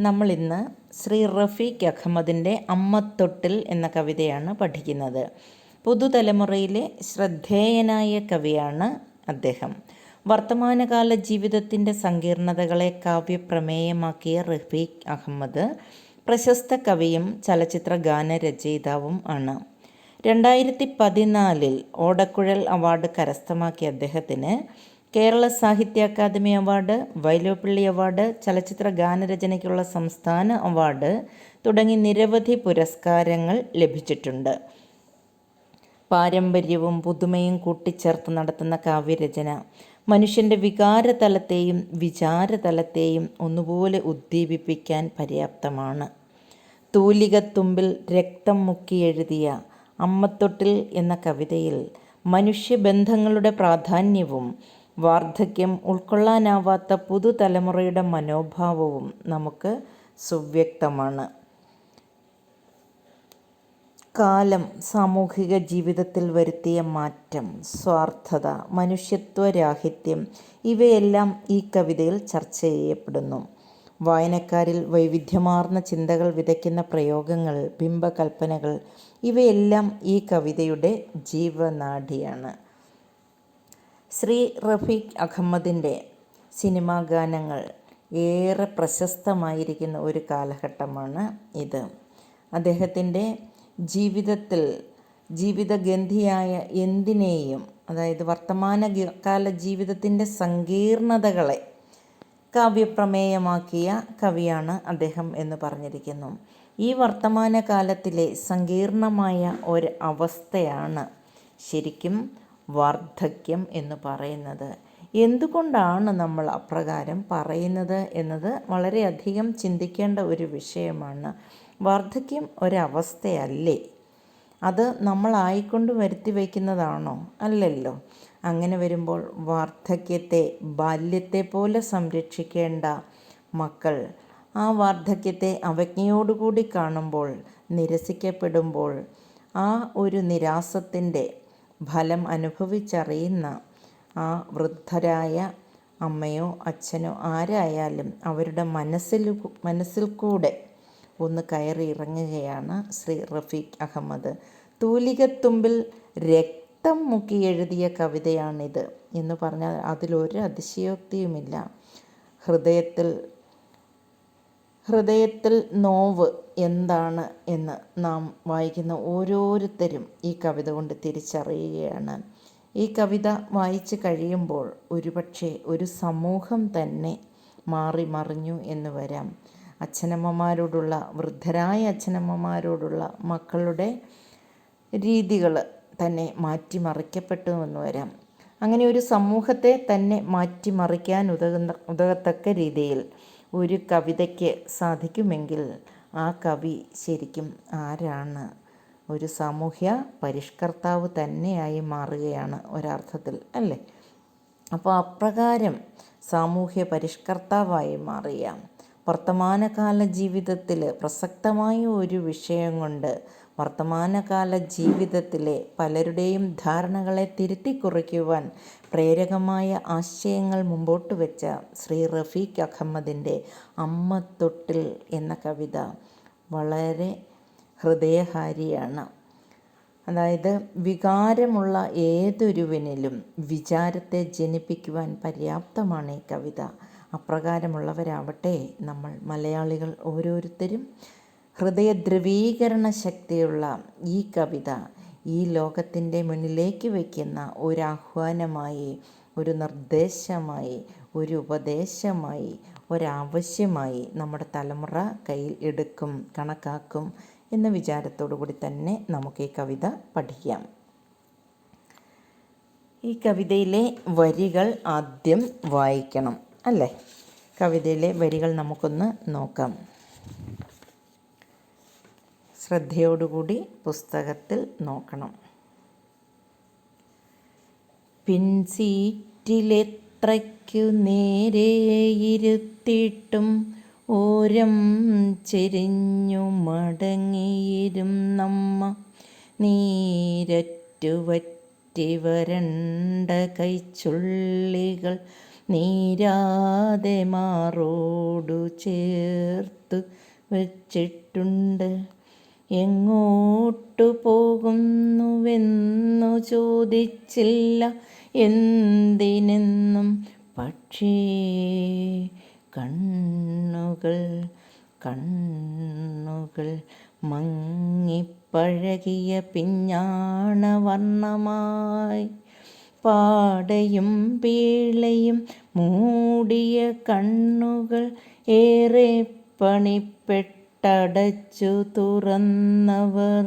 നമ്മൾ ഇന്ന് ശ്രീ റഫീഖ് അഹമ്മദിന്റെ അമ്മത്തൊട്ടിൽ എന്ന കവിതയാണ് പഠിക്കുന്നത്. പുതുതലമുറയിലെ ശ്രദ്ധേയനായ കവിയാണ് അദ്ദേഹം. വർത്തമാനകാല ജീവിതത്തിന്റെ സങ്കീർണതകളെ കാവ്യപ്രമേയമാക്കിയ റഫീഖ് അഹമ്മദ് പ്രശസ്ത കവിയും ചലച്ചിത്ര ഗാനരചയിതാവും ആണ്. രണ്ടായിരത്തി പതിനാലിൽ ഓടക്കുഴൽ അവാർഡ് കരസ്ഥമാക്കിയ അദ്ദേഹത്തിന് കേരള സാഹിത്യ അക്കാദമി അവാർഡ് വൈലോപ്പിള്ളി അവാർഡ് ചലച്ചിത്ര ഗാനരചനയ്ക്കുള്ള സംസ്ഥാന അവാർഡ് തുടങ്ങി നിരവധി പുരസ്കാരങ്ങൾ ലഭിച്ചിട്ടുണ്ട്. പാരമ്പര്യവും പുതുമയും കൂട്ടിച്ചേർത്ത് നടത്തുന്ന കാവ്യരചന മനുഷ്യന്റെ വികാരതലത്തെയും വിചാരതലത്തെയും ഒന്നുപോലെ ഉദ്ദീപിപ്പിക്കാൻ പര്യാപ്തമാണ്. തൂലികത്തുമ്പിൽ രക്തം മുക്കിയെഴുതിയ അമ്മത്തൊട്ടിൽ എന്ന കവിതയിൽ മനുഷ്യബന്ധങ്ങളുടെ പ്രാധാന്യവും വാർദ്ധക്യം ഉൾക്കൊള്ളാനാവാത്ത പുതുതലമുറയുടെ മനോഭാവവും നമുക്ക് സുവ്യക്തമാണ്. കാലം സാമൂഹിക ജീവിതത്തിൽ വരുത്തിയ മാറ്റം സ്വാർത്ഥത മനുഷ്യത്വരാഹിത്യം ഇവയെല്ലാം ഈ കവിതയിൽ ചർച്ച ചെയ്യപ്പെടുന്നു. വായനക്കാരിൽ വൈവിധ്യമാർന്ന ചിന്തകൾ വിതയ്ക്കുന്ന പ്രയോഗങ്ങൾ ബിംബകൽപ്പനകൾ ഇവയെല്ലാം ഈ കവിതയുടെ ജീവനാഡിയാണ്. ശ്രീ റഫീഖ് അഹമ്മദിന്റെ സിനിമാ ഗാനങ്ങൾ ഏറെ പ്രശസ്തമായിരിക്കുന്ന ഒരു കാലഘട്ടമാണ് ഇത്. അദ്ദേഹത്തിന്റെ ജീവിതത്തിൽ ജീവിതഗന്ധിയായ എന്തിനേയും അതായത് വർത്തമാന കാല ജീവിതത്തിന്റെ സങ്കീർണതകളെ കാവ്യപ്രമേയമാക്കിയ കവിയാണ് അദ്ദേഹം എന്ന് പറഞ്ഞിരിക്കുന്നു. ഈ വർത്തമാനകാലത്തിലെ സങ്കീർണമായ ഒരു അവസ്ഥയാണ് ശരിക്കും വാർദ്ധക്യം എന്ന് പറയുന്നത്. എന്തുകൊണ്ടാണ് നമ്മൾ അപ്രകാരം പറയുന്നത് എന്നത് വളരെയധികം ചിന്തിക്കേണ്ട ഒരു വിഷയമാണ്. വാർദ്ധക്യം ഒരവസ്ഥയല്ലേ? അത് നമ്മളായിക്കൊണ്ട് വരുത്തി വയ്ക്കുന്നതാണോ? അല്ലല്ലോ. അങ്ങനെ വരുമ്പോൾ വാർദ്ധക്യത്തെ ബാല്യത്തെ പോലെ സംരക്ഷിക്കേണ്ട മക്കൾ ആ വാർദ്ധക്യത്തെ അവജ്ഞയോടുകൂടി കാണുമ്പോൾ നിരസിക്കപ്പെടുമ്പോൾ ആ ഒരു നിരാസത്തിന്റെ ഫലം അനുഭവിച്ചറിയുന്ന ആ വൃദ്ധരായ അമ്മയോ അച്ഛനോ ആരായാലും അവരുടെ മനസ്സിൽ മനസ്സിൽ കൂടെ ഒന്ന് കയറി ഇറങ്ങുകയാണ് ശ്രീ റഫീഖ് അഹമ്മദ്. തൂലികത്തുമ്പിൽ രക്തം മുക്കി എഴുതിയ കവിതയാണിത് എന്ന് പറഞ്ഞാൽ അതിലൊരു അതിശയോക്തിയുമില്ല. ഹൃദയത്തിൽ ഹൃദയത്തിൽ നോവ് എന്താണ് എന്ന് നാം വായിക്കുന്ന ഓരോരുത്തരും ഈ കവിത കൊണ്ട് തിരിച്ചറിയുകയാണ്. ഈ കവിത വായിച്ചു കഴിയുമ്പോൾ ഒരുപക്ഷെ ഒരു സമൂഹം തന്നെ മാറി മറിഞ്ഞു എന്ന് വരാം. അച്ഛനമ്മമാരോടുള്ള വൃദ്ധരായ അച്ഛനമ്മമാരോടുള്ള മക്കളുടെ രീതികൾ തന്നെ മാറ്റിമറിക്കപ്പെട്ടു എന്ന് വരാം. അങ്ങനെ ഒരു സമൂഹത്തെ തന്നെ മാറ്റിമറിക്കാൻ ഉതകുന്ന ഉതകത്തക്ക രീതിയിൽ ഒരു കവിതയ്ക്ക് സാധിക്കുമെങ്കിൽ ആ കവി ശരിക്കും ആരാണ്? ഒരു സാമൂഹ്യ പരിഷ്കർത്താവ് തന്നെയായി മാറുകയാണ് ഒരർത്ഥത്തിൽ അല്ലേ? അപ്പോൾ അപ്രകാരം സാമൂഹ്യ പരിഷ്കർത്താവായി മാറിയ വർത്തമാനകാല ജീവിതത്തിൽ പ്രസക്തമായ ഒരു വിഷയം കൊണ്ട് വർത്തമാനകാല ജീവിതത്തിലെ പലരുടെയും ധാരണകളെ തിരുത്തിക്കുറിക്കുവാൻ പ്രേരകമായ ആശയങ്ങൾ മുമ്പോട്ട് വെച്ച ശ്രീ റഫീഖ് അഹമ്മദിന്റെ അമ്മ എന്ന കവിത വളരെ ഹൃദയഹാരിയാണ്. അതായത് വികാരമുള്ള ഏതൊരുവനിലും വിചാരത്തെ ജനിപ്പിക്കുവാൻ പര്യാപ്തമാണ് ഈ കവിത. അപ്രകാരമുള്ളവരാവട്ടെ നമ്മൾ മലയാളികൾ ഓരോരുത്തരും ഹൃദയദ്രവീകരണ ശക്തിയുള്ള ഈ കവിത ഈ ലോകത്തിന്റെ മുന്നിലേക്ക് വയ്ക്കുന്ന ഒരു ആഹ്വാനമായി ഒരു നിർദ്ദേശമായി ഒരു ഉപദേശമായി ഒരാവശ്യമായി നമ്മുടെ തലമുറ കയ്യിൽ എടുക്കും കണക്കാക്കും എന്ന വിചാരത്തോടു കൂടി തന്നെ നമുക്ക് ഈ കവിത പഠിക്കാം. ഈ കവിതയിലെ വരികൾ ആദ്യം വായിക്കണം അല്ലേ? കവിതയിലെ വരികൾ നമുക്കൊന്ന് നോക്കാം. ശ്രദ്ധയോടുകൂടി പുസ്തകത്തിൽ നോക്കണം. പിൻസീറ്റിലെത്രയ്ക്കു നേരെ ഇരുത്തിയിട്ടും ഓരം ചെരിഞ്ഞു മടങ്ങിയിരുന്നമ്മ നീരറ്റുവറ്റി വരണ്ട കൈച്ചുള്ളികൾ നീരാതെ മാറോടു ചേർത്തു വച്ചിട്ടുണ്ട്. എങ്ങോട്ടു പോകുന്നുവെന്നു ചോദിച്ചില്ല. എന്തിനെന്നും പക്ഷേ കണ്ണുകൾ കണ്ണുകൾ മങ്ങിപ്പഴകിയ പിഞ്ഞാണ വർണമായി പാടയും പീളയും മൂടിയ കണ്ണുകൾ ഏറെ പണിപ്പെട്ടടച്ചു തുറന്നവർ.